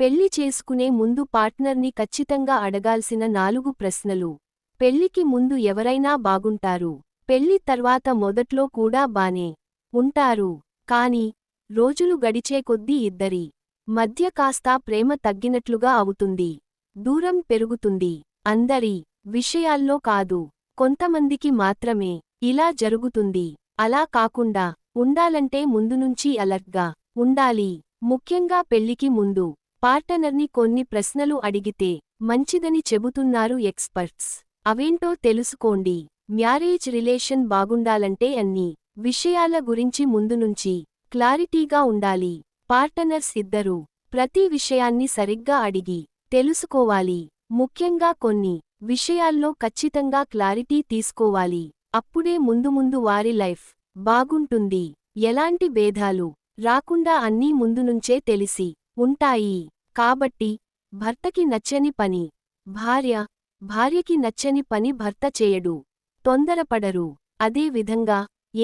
పెళ్ళి చేసుకునే ముందు పార్ట్నర్ని ఖచ్చితంగా అడగాల్సిన నాలుగు ప్రశ్నలు. పెళ్ళికి ముందు ఎవరైనా బాగుంటారు. పెళ్ళి తర్వాత మొదట్లో కూడా బానే ఉంటారు. కాని రోజులు గడిచే కొద్దీ ఇద్దరి మధ్య కాస్తా ప్రేమ తగ్గినట్లుగా అవుతుంది. దూరం పెరుగుతుంది. అందరి విషయాల్లో కాదు. కొంతమందికి మాత్రమే ఇలా జరుగుతుంది. అలా కాకుండా ఉండాలంటే ముందునుంచి అలర్ట్గా ఉండాలి. ముఖ్యంగా పెళ్ళికి ముందు పార్టనర్ని కొన్ని ప్రశ్నలు అడిగితే మంచిదని చెబుతున్నారు ఎక్స్పర్ట్స్. అవేంటో తెలుసుకోండి. మ్యారేజ్ రిలేషన్ బాగుండాలంటే అన్ని విషయాల గురించి ముందునుంచి క్లారిటీగా ఉండాలి. పార్టనర్స్ ఇద్దరూ ప్రతి విషయాన్ని సరిగ్గా అడిగి తెలుసుకోవాలి. ముఖ్యంగా కొన్ని విషయాల్లో ఖచ్చితంగా క్లారిటీ తీసుకోవాలి. అప్పుడే ముందు ముందు వారి లైఫ్ బాగుంటుంది. ఎలాంటి భేదాలు రాకుండా అన్నీ ముందునుంచే తెలిసి ఉంటాయి. కాబట్టి భర్తకి నచ్చని పని. భార్య భార్యకి నచ్చని పని భర్త చేయడు. తొందరపడరు. అదే విధంగా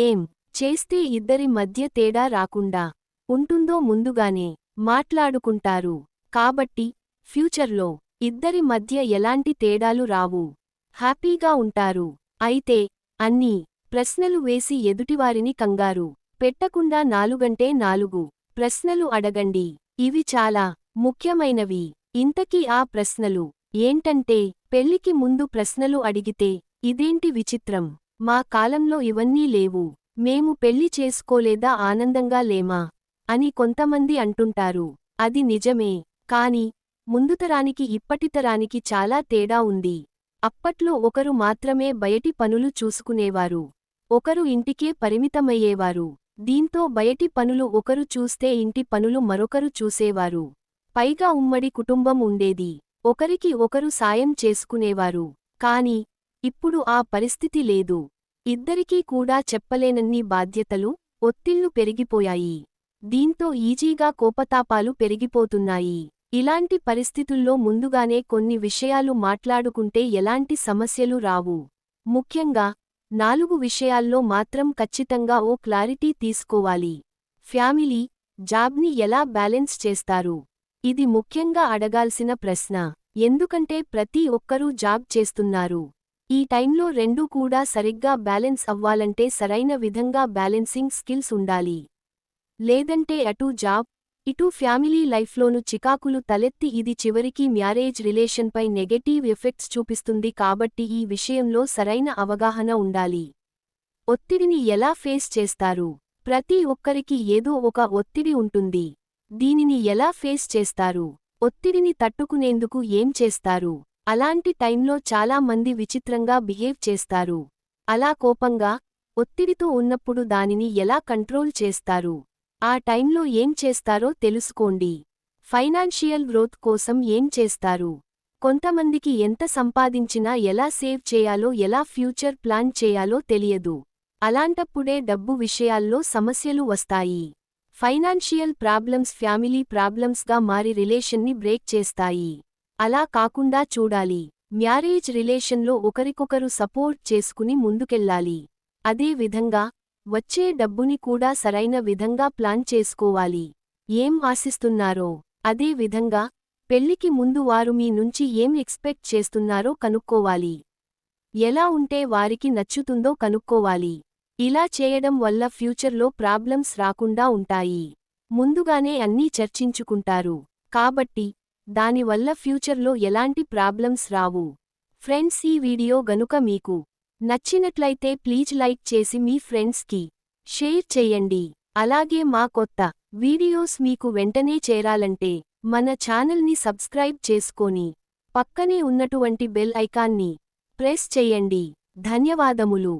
ఏం చేస్తే ఇద్దరి మధ్య తేడా రాకుండా ఉంటుందో ముందుగానే మాట్లాడుకుంటారు. కాబట్టి ఫ్యూచర్లో ఇద్దరి మధ్య ఎలాంటి తేడాలు రావు. హ్యాపీగా ఉంటారు. అయితే అన్నీ ప్రశ్నలు వేసి ఎదుటివారిని కంగారు పెట్టకుండా నాలుగంటే నాలుగు ప్రశ్నలు అడగండి. ఇవి చాలా ముఖ్యమైనవి. ఇంతకీ ఆ ప్రశ్నలు ఏంటంటే పెళ్ళికి ముందు ప్రశ్నలు అడిగితే ఇదేంటి విచిత్రం? మా కాలంలో ఇవన్నీ లేవు. మేము పెళ్ళి చేసుకోలేదా ఆనందంగా లేమా? అని కొంతమంది అంటుంటారు. అది నిజమే. కాని ముందుతరానికి ఇప్పటితరానికి చాలా తేడా ఉంది. అప్పట్లో ఒకరు మాత్రమే బయటి పనులు చూసుకునేవారు. ఒకరు ఇంటికే పరిమితమయ్యేవారు. దీంతో బయటి పనులు ఒకరు చూస్తే ఇంటి పనులు మరొకరు చూసేవారు. పైగా ఉమ్మడి కుటుంబం ఉండేది. ఒకరికి ఒకరు సాయం చేసుకునేవారు. కాని ఇప్పుడు ఆ పరిస్థితి లేదు. ఇద్దరికీ కూడా చెప్పలేనన్ని బాధ్యతలు ఒత్తిళ్ళు పెరిగిపోయాయి. దీంతో ఈజీగా కోపతాపాలు పెరిగిపోతున్నాయి. ఇలాంటి పరిస్థితుల్లో ముందుగానే కొన్ని విషయాలు మాట్లాడుకుంటే ఎలాంటి సమస్యలు రావు. ముఖ్యంగా నాలుగు విషయాల్లో మాత్రం ఖచ్చితంగా ఓ క్లారిటీ తీసుకోవాలి. ఫ్యామిలీ జాబ్ని ఎలా బ్యాలెన్స్ చేస్తారు? ఇది ముఖ్యంగా అడగాల్సిన ప్రశ్న. ఎందుకంటే ప్రతి ఒక్కరూ జాబ్ చేస్తున్నారు. ఈ టైంలో రెండూ కూడా సరిగ్గా బ్యాలెన్స్ అవ్వాలంటే సరైన విధంగా బ్యాలెన్సింగ్ స్కిల్స్ ఉండాలి. లేదంటే అటూ జాబ్ ఇటూ ఫ్యామిలీ లైఫ్లోను చికాకులు తలెత్తి ఇది చివరికి మ్యారేజ్ రిలేషన్పై నెగటివ్ ఎఫెక్ట్స్ చూపిస్తుంది కాబట్టి ఈ విషయంలో సరైన అవగాహన ఉండాలి. ఒత్తిడిని ఎలా ఫేస్ చేస్తారు? ప్రతి ఒక్కరికి ఏదో ఒక ఒత్తిడి ఉంటుంది. దీనిని ఎలా ఫేస్ చేస్తారు? ఒత్తిడిని తట్టుకునేందుకు ఏం చేస్తారు? అలాంటి టైంలో చాలా మంది విచిత్రంగా బిహేవ్ చేస్తారు. అలా కోపంగా ఒత్తిడితో ఉన్నప్పుడు దానిని ఎలా కంట్రోల్ చేస్తారు? ఆ టైంలో ఏం చేస్తారో తెలుసుకోండి. ఫైనాన్షియల్ గ్రోత్ కోసం ఏం చేస్తారు? కొంతమందికి ఎంత సంపాదించినా ఎలా సేవ్ చేయాలో ఎలా ఫ్యూచర్ ప్లాన్ చేయాలో తెలియదు. అలాంటప్పుడే డబ్బు విషయాల్లో సమస్యలు వస్తాయి. ఫైనాన్షియల్ ప్రాబ్లమ్స్ ఫ్యామిలీ ప్రాబ్లమ్స్గా మారి రిలేషన్ని బ్రేక్ చేస్తాయి. అలా కాకుండా చూడాలి. మ్యారేజ్ రిలేషన్లో ఒకరికొకరు సపోర్ట్ చేసుకుని ముందుకెళ్ళాలి అదే విధంగా వచ్చే డబ్బుని కూడా సరైన విధంగా ప్లాన్ చేసుకోవాలి. ఏం ఆశిస్తున్నారో? అదే విధంగా పెళ్ళికి ముందు వారు మీ నుంచి ఏం ఎక్స్పెక్ట్ చేస్తున్నారో కనుక్కోవాలి. ఎలా ఉంటే వారికి నచ్చుతుందో కనుక్కోవాలి. ఇలా చేయడం వల్ల ఫ్యూచర్లో ప్రాబ్లమ్స్ రాకుండా ఉంటాయి. ముందుగానే అన్నీ చర్చించుకుంటారు. కాబట్టి దానివల్ల ఫ్యూచర్లో ఎలాంటి ప్రాబ్లమ్స్ రావు. ఫ్రెండ్స్ ఈ వీడియో గనుక మీకు నచ్చినట్లయితే ప్లీజ్ లైక్ చేసి మీ ఫ్రెండ్స్కి షేర్ చెయ్యండి అలాగే మా కొత్త వీడియోస్ మీకు వెంటనే చేరాలంటే మన ఛానల్ని సబ్స్క్రైబ్ చేసుకొని పక్కనే ఉన్నటువంటి బెల్ ఐకాన్ని ప్రెస్ చెయ్యండి ధన్యవాదములు.